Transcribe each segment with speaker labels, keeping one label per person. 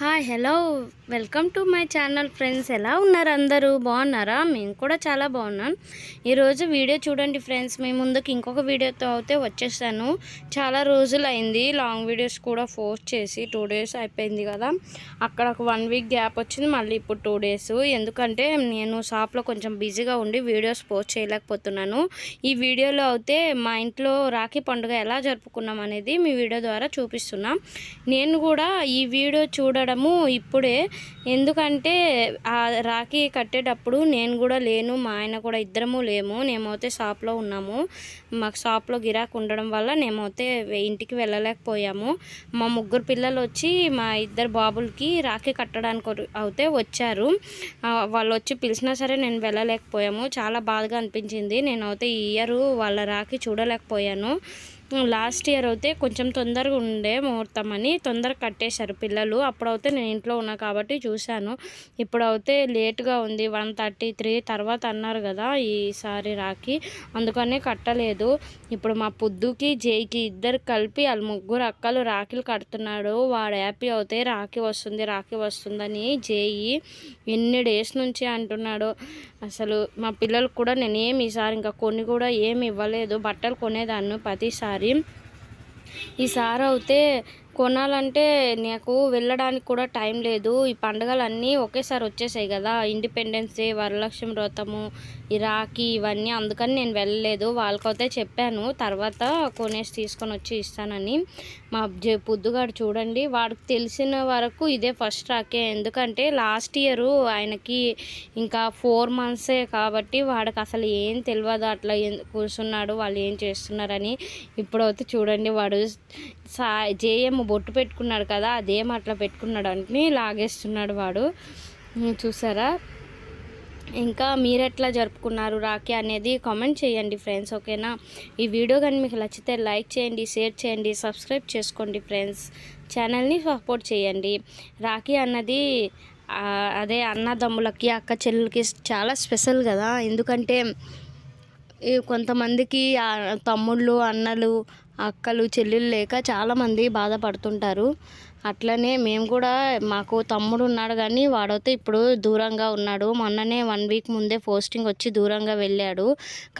Speaker 1: Hi hello welcome to my channel friends ఎలా ఉన్నారు అందరూ? బాగున్నారా? మేము కూడా చాలా బాగున్నాం. ఈరోజు వీడియో చూడండి ఫ్రెండ్స్ మేము ముందుకు ఇంకొక వీడియోతో అయితే వచ్చేసాను. చాలా రోజులు అయింది లాంగ్ వీడియోస్ కూడా పోస్ట్ చేసి టూ డేస్ అయిపోయింది కదా. అక్కడ ఒక వన్ వీక్ గ్యాప్ వచ్చింది. మళ్ళీ ఇప్పుడు టూ డేస్ ఎందుకంటే నేను షాప్లో కొంచెం బిజీగా ఉండి వీడియోస్ పోస్ట్ చేయలేకపోతున్నాను. ఈ వీడియోలో అయితే మా ఇంట్లో రాఖీ పండుగ ఎలా జరుపుకున్నాం అనేది మీ వీడియో ద్వారా చూపిస్తున్నాం. నేను కూడా ఈ వీడియో కట్టడము ఇప్పుడే. ఎందుకంటే ఆ రాఖీ కట్టేటప్పుడు నేను కూడా లేను మా ఆయన కూడా ఇద్దరము లేము. నేమైతే షాప్లో ఉన్నాము. మాకు షాప్లో గిరాకు ఉండడం వల్ల నేమైతే ఇంటికి వెళ్ళలేకపోయాము. మా ముగ్గురు పిల్లలు వచ్చి మా ఇద్దరు బాబులకి రాఖీ కట్టడానికి అయితే వచ్చారు. వాళ్ళు వచ్చి పిలిచినా సరే నేను వెళ్ళలేకపోయాము. చాలా బాధగా అనిపించింది. నేనైతే ఈ ఇయర్ వాళ్ళ రాఖీ చూడలేకపోయాను. లాస్ట్ ఇయర్ అయితే కొంచెం తొందరగా ఉండే ముహూర్తం అని తొందరగా కట్టేశారు పిల్లలు. అప్పుడైతే నేను ఇంట్లో ఉన్నా కాబట్టి చూశాను. ఇప్పుడైతే లేట్గా ఉంది. వన్ థర్టీ త్రీ తర్వాత అన్నారు కదా ఈసారి రాకి అందుకనే కట్టలేదు. ఇప్పుడు మా పొద్దుకి జైకి ఇద్దరు కలిపి వాళ్ళ ముగ్గురు అక్కలు రాఖీలు కడుతున్నాడు. వాడు హ్యాపీ అవుతే రాఖీ వస్తుంది రాఖీ వస్తుందని జేయి ఎన్ని డేస్ నుంచి అంటున్నాడు. అసలు మా పిల్లలకు కూడా నేను ఈసారి ఇంకా కొన్ని కూడా ఏమి ఇవ్వలేదు. బట్టలు కొనేదాన్ని ప్రతిసారి. ఈసారి అయితే కొనాలంటే నాకు వెళ్ళడానికి కూడా టైం లేదు. ఈ పండుగలన్నీ ఒకేసారి వచ్చేసాయి కదా. ఇండిపెండెన్స్ డే వరలక్ష్మి వ్రతము ఈ రాఖీ ఇవన్నీ అందుకని నేను వెళ్ళలేదు. వాళ్ళకైతే చెప్పాను తర్వాత కొనేసి తీసుకొని వచ్చి ఇస్తానని. మా పొద్దుగాడు చూడండి వాడికి తెలిసిన వరకు ఇదే ఫస్ట్ రాకే ఎందుకంటే లాస్ట్ ఇయర్ ఆయనకి ఇంకా ఫోర్ మంత్సే కాబట్టి వాడికి అసలు ఏం తెలియదు అట్లా కూర్చున్నాడు వాళ్ళు ఏం చేస్తున్నారని. ఇప్పుడైతే చూడండి వాడు సా జేఎం బొట్టు పెట్టుకున్నాడు కదా అదేం అట్లా పెట్టుకున్నాడు అని లాగేస్తున్నాడు వాడు. చూసారా? ఇంకా మీరు ఎట్లా జరుపుకున్నారు రాఖీ అనేది కామెంట్ చేయండి ఫ్రెండ్స్ ఓకేనా? ఈ వీడియో కానీ మీకు నచ్చితే లైక్ చేయండి షేర్ చేయండి సబ్స్క్రైబ్ చేసుకోండి ఫ్రెండ్స్. ఛానల్ని సపోర్ట్ చేయండి. రాఖీ అన్నది అదే అన్నదమ్ములకి అక్క చెల్లెలకి చాలా స్పెషల్ కదా. ఎందుకంటే కొంతమందికి తమ్ముళ్ళు అన్నలు అక్కలు చెల్లెళ్ళు లేక చాలామంది బాధపడుతుంటారు. అట్లనే మేము కూడా మాకు తమ్ముడు ఉన్నాడు కానీ వాడైతే ఇప్పుడు దూరంగా ఉన్నాడు. మొన్ననే వన్ వీక్ ముందే పోస్టింగ్ వచ్చి దూరంగా వెళ్ళాడు.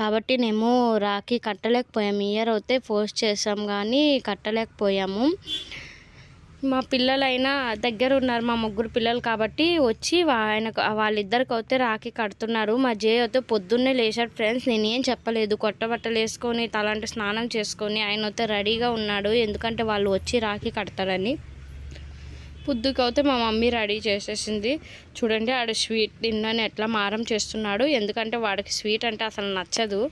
Speaker 1: కాబట్టి మేము రాఖీ కట్టలేకపోయాము. ఇయర్ అయితే పోస్ట్ చేసాం కానీ కట్టలేకపోయాము. మా పిల్లలైనా దగ్గర ఉన్నారు మా ముగ్గురు పిల్లలు కాబట్టి వచ్చి ఆయన వాళ్ళిద్దరికి అయితే రాఖీ కడుతున్నారు. మా జే అయితే పొద్దున్నే లేచాడు ఫ్రెండ్స్. నేనేం చెప్పలేదు. కొత్త బట్టలు వేసుకొని తలాంటి స్నానం చేసుకొని ఆయన అయితే రెడీగా ఉన్నాడు. ఎందుకంటే వాళ్ళు వచ్చి రాఖీ కడతారని. పొద్దుకైతే అయితే మా మమ్మీ రెడీ చేసేసింది. చూడండి ఆడ స్వీట్ తిన్నాను ఎట్లా మారం చేస్తున్నాడు. ఎందుకంటే వాడికి స్వీట్ అంటే అసలు నచ్చదు.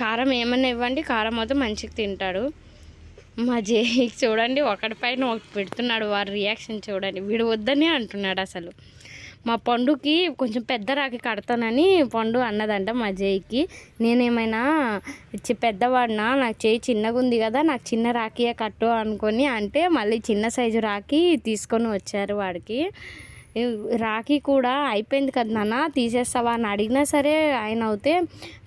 Speaker 1: కారం ఏమన్నా ఇవ్వండి. కారం అయితే మంచిగా తింటాడు. మా జే చూడండి ఒకటి పైన ఒకటి పెడుతున్నాడు వారి రియాక్షన్ చూడండి. వీడు వద్దని అంటున్నాడు అసలు. మా పండుకి కొంచెం పెద్ద రాకి కడతానని పండు అన్నదంట మా జేయికి నేనేమైనా పెద్దవాడినా నాకు చేయి చిన్నగా ఉంది కదా నాకు చిన్న రాఖీయే కట్టు అనుకొని అంటే మళ్ళీ చిన్న సైజు రాఖీ తీసుకొని వచ్చారు వాడికి. రాఖీ కూడా అయిపోయింది కదా నాన్న తీసేస్తావా అని అడిగినా సరే ఆయన అయితే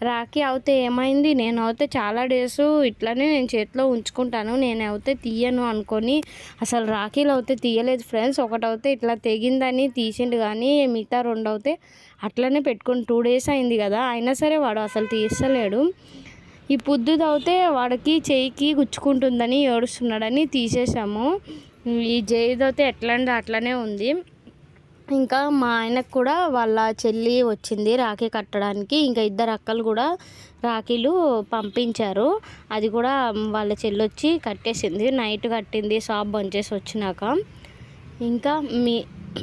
Speaker 1: రాఖీ అవుతే ఏమైంది నేను అయితే చాలా డేస్ ఇట్లానే నేను చేతిలో ఉంచుకుంటాను నేను అయితే తీయను అనుకొని అసలు రాఖీలు అయితే తీయలేదు ఫ్రెండ్స్ ఒకటైతే ఇట్లా తెగిందని తీసిండు కానీ మిగతా రెండు అయితే అట్లనే పెట్టుకుని టూ డేస్ అయింది కదా అయినా సరే వాడు అసలు తీస్తలేడు. ఈ పొద్దుది అయితే వాడికి చెయ్యికి గుచ్చుకుంటుందని ఏడుస్తున్నాడని తీసేసాము ఈ జైది అయితే ఎట్లా అట్లనే ఉంది. ఇంకా మా ఆయనకు కూడా వాళ్ళ చెల్లి వచ్చింది రాఖీ కట్టడానికి. ఇంకా ఇద్దరు అక్కలు కూడా రాఖీలు పంపించారు. అది కూడా వాళ్ళ చెల్లి వచ్చి కట్టేసింది. నైట్ కట్టింది షాప్ బంద్ చేసి వచ్చినాక. ఇంకా మీ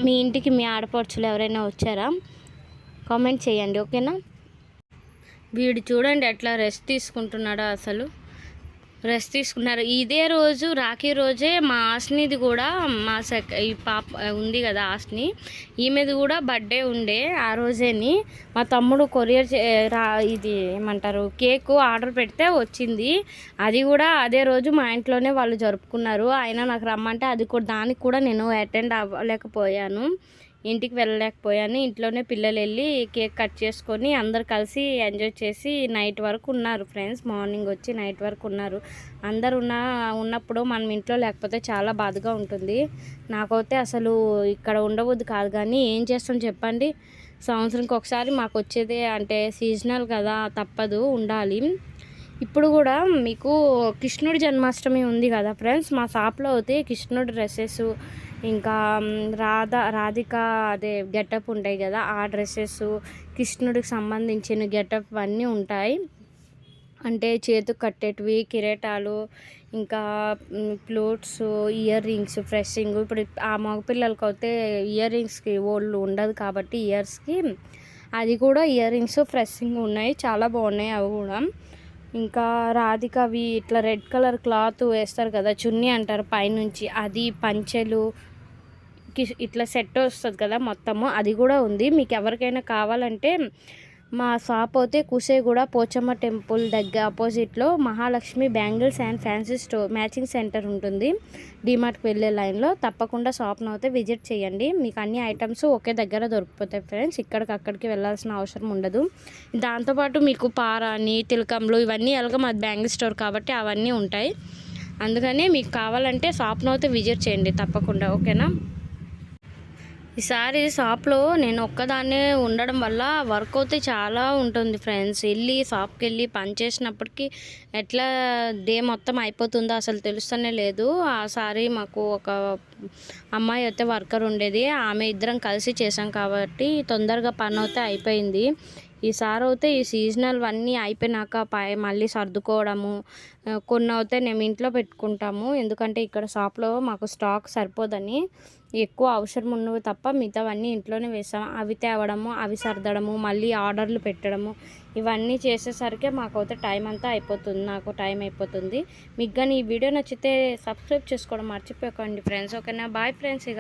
Speaker 1: మీ ఇంటికి మీ ఆడపడుచులు ఎవరైనా వచ్చారా? కామెంట్ చేయండి ఓకేనా? వీడు చూడండి ఎట్లా రెస్ట్ తీసుకుంటున్నాడో అసలు. రెస్ట్ తీసుకున్నారు. ఇదే రోజు రాఖీ రోజే మా ఆస్నిది కూడా మా సెక్ ఈ పాప ఉంది కదా ఆస్ని ఈమెది కూడా బర్త్డే ఉండే ఆ రోజేని మా తమ్ముడు కొరియర్ చే- రా ఇది ఏమంటారు కేక్ ఆర్డర్ పెడితే వచ్చింది. అది కూడా అదే రోజు మా ఇంట్లోనే వాళ్ళు జరుపుకున్నారు. అయినా నాకు రమ్మంటే అది కూడా దానికి కూడా నేను అటెండ్ అవ్వలేకపోయాను. ఇంటికి వెళ్ళలేకపోయాను. ఇంట్లోనే పిల్లలు వెళ్ళి కేక్ కట్ చేసుకొని అందరు కలిసి ఎంజాయ్ చేసి నైట్ వరకు ఉన్నారు ఫ్రెండ్స్. మార్నింగ్ వచ్చి నైట్ వరకు ఉన్నారు. అందరు ఉన్న ఉన్నప్పుడు మనం ఇంట్లో లేకపోతే చాలా బాధగా ఉంటుంది. నాకైతే అసలు ఇక్కడ ఉండవద్దు కాదు కానీ ఏం చేస్తాం చెప్పండి? సంవత్సరంకి ఒకసారి మాకు వచ్చేదే అంటే సీజనల్ కదా తప్పదు ఉండాలి. ఇప్పుడు కూడా మీకు కృష్ణుడి జన్మాష్టమి ఉంది కదా ఫ్రెండ్స్. మా షాప్లో అయితే కృష్ణుడి డ్రెస్సెస్ ఇంకా రాధ రాధిక అదే గెటప్ ఉంటాయి కదా ఆ డ్రెస్సెస్ కృష్ణుడికి సంబంధించిన గెటప్ అన్నీ ఉంటాయి. అంటే చేతికి కట్టేటివి కిరీటాలు ఇంకా ఫ్లూట్స్ ఇయర్ రింగ్స్ ఫ్రెషింగ్ ఇప్పుడు ఆ మగపిల్లలకి అయితే ఇయర్ రింగ్స్కి ఓళ్ళు ఉండదు కాబట్టి ఇయర్స్కి. అది కూడా ఇయర్ రింగ్స్ ఫ్రెషింగ్ ఉన్నాయి. చాలా బాగున్నాయి అవి కూడా. ఇంకా రాధిక అవి ఇట్లా రెడ్ కలర్ క్లాత్ వేస్తారు కదా చున్నీ అంటారు పైనుంచి. అది పంచెలు కి- ఇట్లా సెట్ వస్తుంది కదా మొత్తము అది కూడా ఉంది. మీకు ఎవరికైనా కావాలంటే మా షాప్ అయితే కుసేగూడ పోచమ్మ టెంపుల్ దగ్గర ఆపోజిట్లో Mahalakshmi bangles and fancy store matching centre ఉంటుంది. డిమార్ట్కి వెళ్ళే లైన్లో తప్పకుండా షాప్ను అయితే విజిట్ చేయండి. మీకు అన్ని ఐటమ్స్ ఒకే దగ్గర దొరికిపోతాయి ఫ్రెండ్స్. ఇక్కడికి అక్కడికి వెళ్ళాల్సిన అవసరం ఉండదు. దాంతోపాటు మీకు పారాని తిలకంలు ఇవన్నీ ఎలాగో మాది బ్యాంగిల్ స్టోర్ కాబట్టి అవన్నీ ఉంటాయి. అందుకని మీకు కావాలంటే షాప్ను అయితే విజిట్ చేయండి తప్పకుండా. ఓకేనా? ఈసారి షాప్లో నేను ఒక్కదాన్నే ఉండడం వల్ల వర్క్ అయితే చాలా ఉంటుంది ఫ్రెండ్స్. వెళ్ళి షాప్కి వెళ్ళి పని చేసినప్పటికీ ఎట్లా డే మొత్తం అయిపోతుందో అసలు తెలుస్తూనే లేదు. ఆ సారి మాకు ఒక అమ్మాయి అయితే వర్కర్ ఉండేది. ఆమె ఇద్దరం కలిసి చేసాం కాబట్టి తొందరగా పని అయితే అయిపోయింది. ఈసారి అయితే ఈ సీజనల్ అన్నీ అయిపోయినాక పై మళ్ళీ సర్దుకోవడము కొన్ని అయితే మేము ఇంట్లో పెట్టుకుంటాము. ఎందుకంటే ఇక్కడ షాప్లో మాకు స్టాక్ సరిపోదని. ఎక్కువ అవసరం ఉన్నవి తప్ప మిగతావన్నీ ఇంట్లోనే వేసాం అవి తేవడము అవి సర్దడము మళ్ళీ ఆర్డర్లు పెట్టడము ఇవన్నీ చేసేసరికి మాకైతే టైం అంతా అయిపోతుంది నాకు టైం అయిపోతుంది. మీకు కానీ ఈ వీడియో నచ్చితే సబ్స్క్రైబ్ చేసుకోవడం మర్చిపోకండి ఫ్రెండ్స్. ఓకేనా? బాయ్ ఫ్రెండ్స్ ఇక.